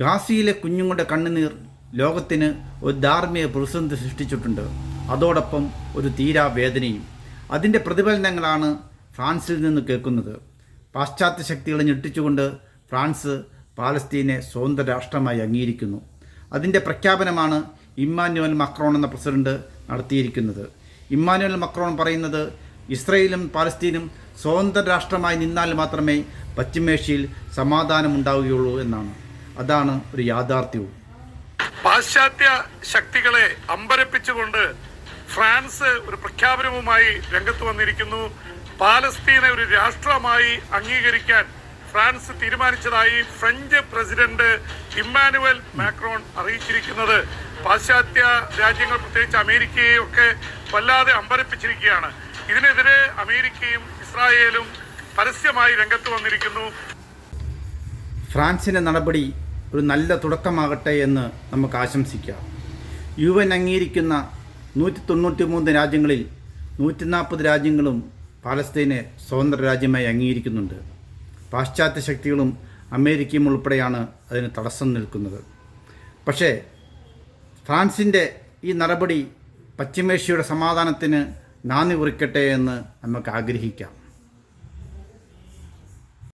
ഗാസിയിലെ കുഞ്ഞുങ്ങളുടെ കണ്ണുനീർ ലോകത്തിന് ഒരു ധാർമ്മിക പ്രതിസന്ധി സൃഷ്ടിച്ചിട്ടുണ്ട്. അതോടൊപ്പം ഒരു തീരാവേദനയും അതിന്റെ പ്രതിഫലനങ്ങളാണ് ഫ്രാൻസിൽ നിന്ന് കേൾക്കുന്നത്. പാശ്ചാത്യ ശക്തികളെ ഞെട്ടിച്ചുകൊണ്ട് ഫ്രാൻസ് പാലസ്തീനെ സ്വതന്ത്ര രാഷ്ട്രമായി അംഗീകരിക്കുന്നു. അതിന്റെ പ്രഖ്യാപനമാണ് ഇമ്മാനുവൽ മക്രോൺ എന്ന പ്രസിഡന്റ് നടത്തിയിരിക്കുന്നത്. ഇമ്മാനുവൽ മക്രോൺ പറയുന്നത് ഇസ്രയേലും പാലസ്തീനും സ്വതന്ത്ര രാഷ്ട്രമായി നിന്നാൽ മാത്രമേ പശ്ചിമേഷ്യയിൽ സമാധാനം ഉണ്ടാവുകയുള്ളൂ എന്നാണ്. അതാണ് ഒരു യാഥാർത്ഥ്യവും. പാശ്ചാത്യ ശക്തികളെ അമ്പരപ്പിച്ചുകൊണ്ട് ഫ്രാൻസ് ഒരു പ്രഖ്യാപനവുമായി രംഗത്ത് വന്നിരിക്കുന്നു. പാലസ്തീനെ ഒരു രാഷ്ട്രമായി അംഗീകരിക്കാൻ ഫ്രാൻസ് തീരുമാനിച്ചതായി ഫ്രഞ്ച് പ്രസിഡന്റ് ഇമ്മാനുവൽ മാക്രോൺ അറിയിച്ചിരിക്കുന്നത്. പാശ്ചാത്യ രാജ്യങ്ങൾ പ്രത്യേകിച്ച് അമേരിക്കയെ ഒക്കെ വല്ലാതെ അമ്പരപ്പിച്ചിരിക്കുകയാണ്. ഇതിനെതിരെ അമേരിക്കയും ഇസ്രായേലും പരസ്യമായി രംഗത്ത് വന്നിരിക്കുന്നു. ഫ്രാൻസിന്റെ നടപടി ഒരു നല്ല തുടക്കമാകട്ടെ എന്ന് നമുക്ക് ആശംസിക്കാം. യു എൻ അംഗീകരിക്കുന്ന നൂറ്റി തൊണ്ണൂറ്റി മൂന്ന് രാജ്യങ്ങളിൽ നൂറ്റി നാൽപ്പത് രാജ്യങ്ങളും പാലസ്തീനെ സ്വതന്ത്ര രാജ്യമായി അംഗീകരിക്കുന്നുണ്ട്. പാശ്ചാത്യ ശക്തികളും അമേരിക്കയും ഉൾപ്പെടെയാണ് അതിന് തടസ്സം നിൽക്കുന്നത്. പക്ഷേ ഫ്രാൻസിന്റെ ഈ നടപടി പശ്ചിമേഷ്യയുടെ സമാധാനത്തിന് നാന്ദി കുറിക്കട്ടെ എന്ന് നമുക്ക് ആഗ്രഹിക്കാം.